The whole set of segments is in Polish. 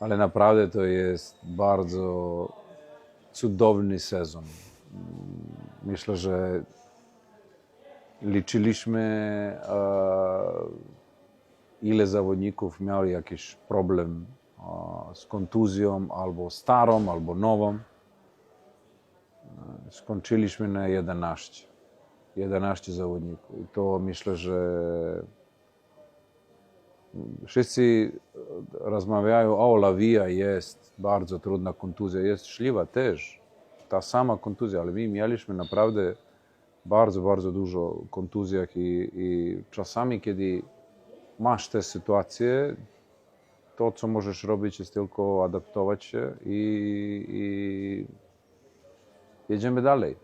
ale naprawdę to jest bardzo cudowny sezon. Myślę, że liczyliśmy, e, ile zawodników miało jakiś problem e, z kontuzją, albo starą, albo nową. E, Skończyliśmy na 11. 11 zawodników. I to myślę, że wszyscy rozmawiają, o Lawija jest bardzo trudna kontuzja, jest szliwa też, ta sama kontuzja, ale my mieliśmy naprawdę bardzo, bardzo dużo kontuzjach i, i czasami, kiedy masz te sytuacje, to, co możesz robić, jest tylko adaptować się i, i jedziemy dalej.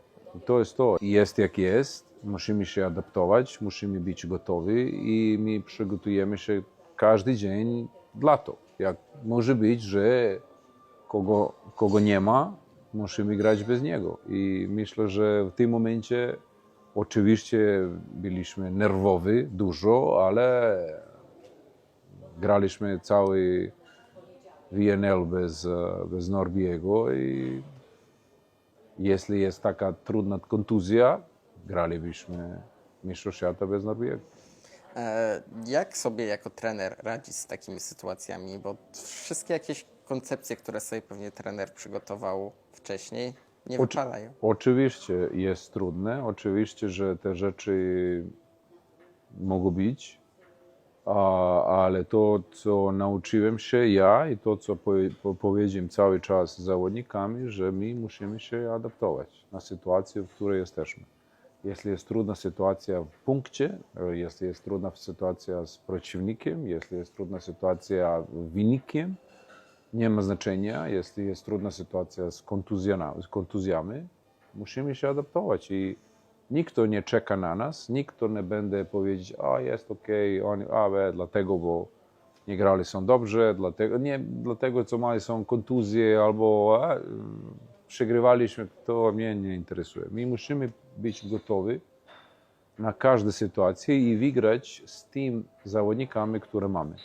To jest to. Jest jak jest. Musimy się adaptować, musimy być gotowi i my przygotujemy się każdy dzień dla to. Jak może być, że kogo, kogo nie ma, musimy grać bez niego. I myślę, że w tym momencie oczywiście byliśmy nerwowi dużo, ale graliśmy cały WNL bez, bez Norbiego i jeśli jest taka trudna kontuzja, gralibyśmy Mistrzostw Świata bez Norbiego. E, Jak sobie jako trener radzić z takimi sytuacjami? Bo wszystkie jakieś koncepcje, które sobie pewnie trener przygotował wcześniej, nie Oczy- wypalają. Oczywiście jest trudne, oczywiście, że te rzeczy mogą być, ale to, co nauczyłem się ja i to, co powie- po, powiedziałem cały czas z zawodnikami, że my musimy się adaptować na sytuację, w której jesteśmy. Jeśli jest trudna sytuacja w punkcie, e, jeśli jest trudna sytuacja z przeciwnikiem, jeśli jest trudna sytuacja wynikiem, nie ma znaczenia, jeśli jest trudna sytuacja z, z kontuzjami, musimy się adaptować i nikt nie czeka na nas, nikt nie będzie powiedzieć, a jest okej, oni, a we, dlatego, bo nie grali są dobrze, dlatego, nie dlatego, co mali są kontuzje albo a, mm, przegrywaliśmy, to mnie nie interesuje. My musimy być gotowi na każdą sytuację i wygrać z tym zawodnikami, które mamy.